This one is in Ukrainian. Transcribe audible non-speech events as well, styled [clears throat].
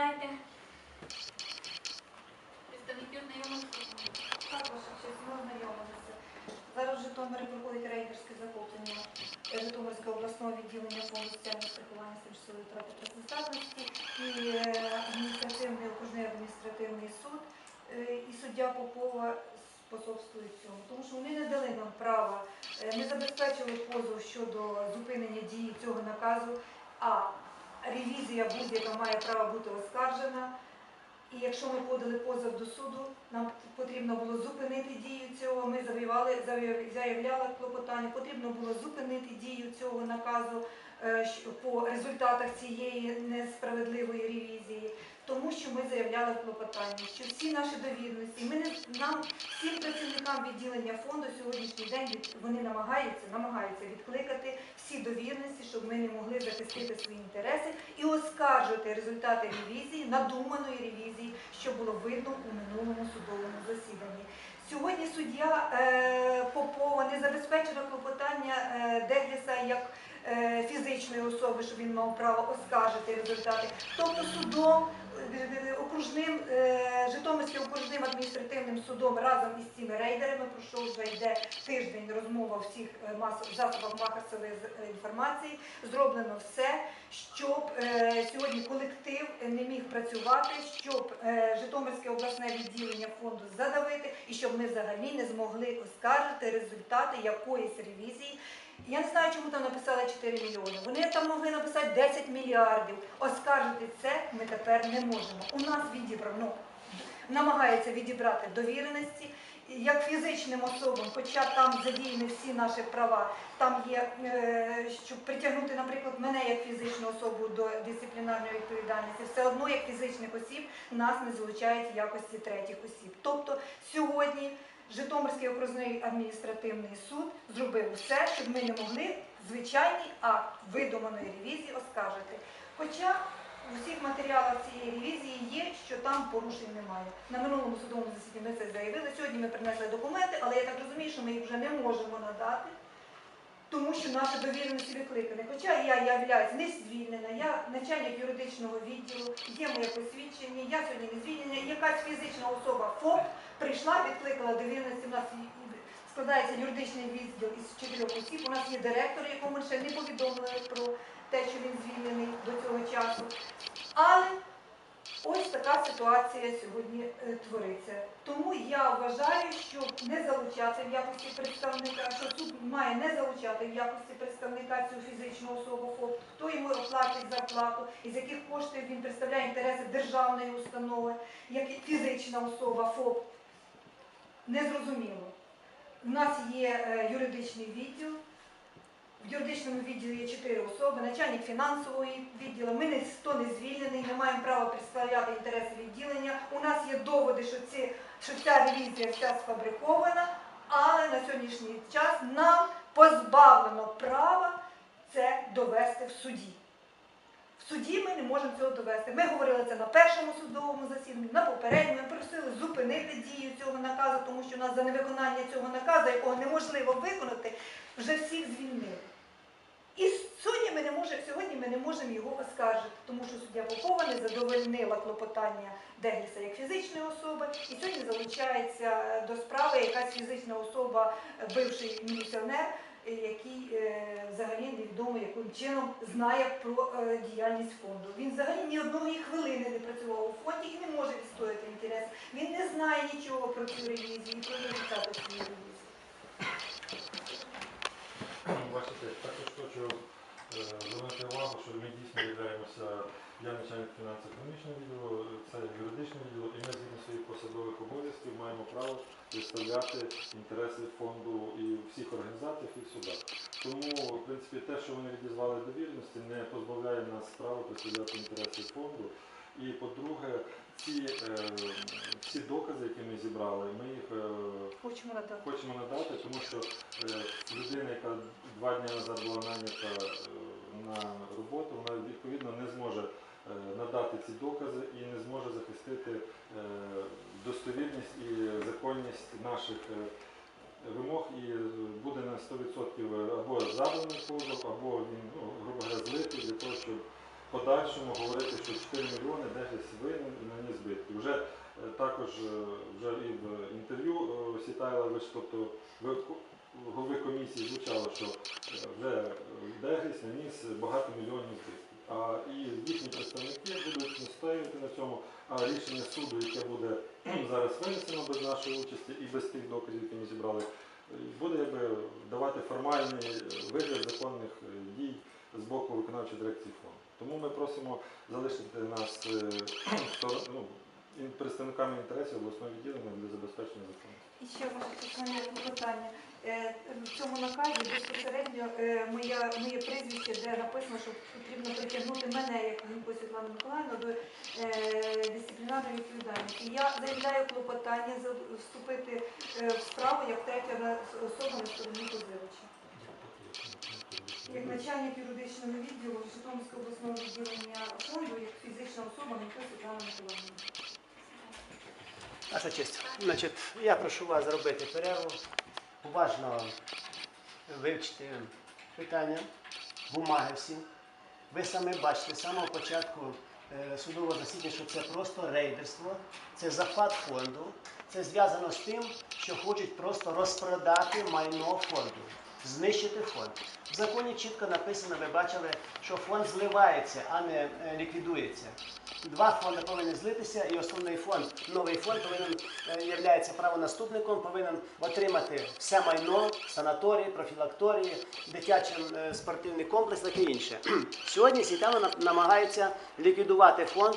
Присідайте. Представники ознайомилися. Так, ваша честь, ми ознайомилися. Зараз в Житомирі проходить рейдерське захоплення Житомирського обласного відділення фонду соціального страхування тимчасової втрати працездатності і е, адміністративний окружний адміністративний суд е, і суддя Попова способствують цьому, тому що вони не дали нам права, е, не забезпечили позов щодо зупинення дії цього наказу, а ревізія будь-яка має право бути оскаржена. І якщо ми подали позов до суду, нам потрібно було зупинити дію цього. Ми заявляли, заявляли клопотання. Потрібно було зупинити дію цього наказу е, по результатах цієї несправедливої ревізії, тому що ми заявляли клопотання, що всі наші довірності, ми не нам всім працівникам відділення фонду сьогоднішній день вони намагаються, намагаються відкликати всі довірності, щоб ми не могли захистити свої інтереси і оскаржувати результати ревізії, надуманої ревізії, що було видно у минулому судовому засіданні. Сьогодні суддя е, Попова не забезпечила клопотання е, Дегліса як е, фізичної особи, щоб він мав право оскаржити результати. Тобто судом, окружним, е, Житомирським окружним адміністративним судом разом із цими рейдерами, про що вже йде тиждень розмова в всіх е, масових засобах масової інформації, зроблено все, щоб е, сьогодні колектив не міг працювати, щоб Житомирське обласне відділення фонду задавити і щоб ми взагалі не змогли оскаржити результати якоїсь ревізії. Я не знаю, чому там написали 4 мільйони. Вони там могли написати 10 мільярдів. Оскаржити це ми тепер не можемо. У нас відібрано намагається відібрати довіреності як фізичним особам, хоча там задіяні всі наші права. Там є, е, щоб притягнути, наприклад, мене як фізичну особу до дисциплінарної відповідальності, все одно як фізичних осіб нас не залучають в якості третіх осіб. Тобто сьогодні Житомирський окружний адміністративний суд зробив все, щоб ми не могли звичайний акт видуманої ревізії оскаржити. Хоча у всіх матеріалах цієї ревізії є, що там порушень немає. На минулому судовому засіданні ми це заявили. Сьогодні ми принесли документи, але я так розумію, що ми їх вже не можемо надати, тому що наші довіреності викликані. Хоча я являюсь не звільнена, я начальник юридичного відділу, є моє посвідчення, я сьогодні не звільнена. Якась фізична особа ФОП прийшла, відкликала довіреності. У нас складається юридичний відділ із чотирьох осіб. У нас є директор, якому ще не повідомили про те, що він звільнений до цього часу. Але така ситуація сьогодні е, твориться. Тому я вважаю, що не залучати в якості представника, що суд має не залучати в якості представника цю фізичну особу ФОП, хто йому оплатить зарплату, із яких коштів він представляє інтереси державної установи, як і фізична особа ФОП. Незрозуміло. У нас є е, юридичний відділ. В юридичному відділі є чотири особи, начальник фінансового відділу. Ми ніхто не звільнений, не маємо права представляти інтереси відділення. У нас є доводи, що, ці, що ця ревізія вся сфабрикована, але на сьогоднішній час нам позбавлено права це довести в суді. В суді ми не можемо цього довести. Ми говорили це на першому судовому засіданні, на попередньому. Ми просили зупинити дію цього наказу, тому що нас за невиконання цього наказу, якого неможливо виконати, вже всіх звільнили. І сьогодні ми не можемо, його оскаржити, тому що суддя Попова не задовольнила клопотання Дегліса як фізичної особи, і сьогодні залучається до справи якась фізична особа, е, бивший міліціонер, е, який е, взагалі невідомо яким чином знає про е, діяльність фонду. Він взагалі ні одної хвилини не працював у фонді і не може відстояти інтерес. Він не знає нічого про цю ревізію і про результати цієї ревізії. Бачите, також е, увагу, що ми дійсно являємося, я начальник фінансово-економічного відділу, це юридичний відділ, і ми згідно своїх посадових обов'язків маємо право представляти інтереси фонду і всіх організаціях і в судах. Тому, в принципі, те, що вони відізвали довіреності, не позбавляє нас права представляти інтереси фонду. І по-друге, ці е, всі докази, які ми зібрали, ми їх е, Хочемо надати. хочемо надати, тому що е, людина, яка два дні назад була нанята на роботу, вона відповідно не зможе е, надати ці докази і не зможе захистити е, достовірність і законність наших е, вимог і буде на 100% або забраний позов, або він, ну, грубо говоря, злитий для того, щоб подальшому говорити, що 4 мільйони десь винен і наніс збитки. Вже також вже і в інтерв'ю Сітайлович, тобто в голови комісії звучало, що е, вже Дегріс наніс багато мільйонів збитків. А і їхні представники будуть настоювати на цьому, а рішення суду, яке буде [clears throat] зараз винесено без нашої участі і без тих доказів, які ми зібрали, е, буде якби давати формальний е, вигляд законних е, дій з боку виконавчої дирекції фонду. Тому ми просимо залишити нас е, [clears throat] ну, представниками інтересів обласного відділення для забезпечення закону. І ще ваше чесне питання. Е, В цьому наказі безпосередньо е, моя, моє прізвище, де написано, що потрібно притягнути мене, як Гінько Світлану Миколаївну, до е, дисциплінарної відповідальності. Я заявляю клопотання вступити в справу як третя особа на стороні позивача. Як начальник юридичного відділу Житомирського обласного відділення фонду, як фізична особа Гінько Світлана Миколаївна. Ваша честь, значить, я прошу вас зробити перерву, уважно вивчити питання, бумаги всі. Ви самі бачите з самого початку е, судового засідання, що це просто рейдерство, це захват фонду. Це зв'язано з тим, що хочуть просто розпродати майно фонду, знищити фонд. В законі чітко написано, ви бачили, що фонд зливається, а не е, ліквідується. Два фонди повинні злитися, і основний фонд, новий фонд повинен е, являється правонаступником, повинен отримати все майно, санаторії, профілакторії, дитячий е, спортивний комплекс, таке інше. [clears throat] Сьогодні Сітана намагається ліквідувати фонд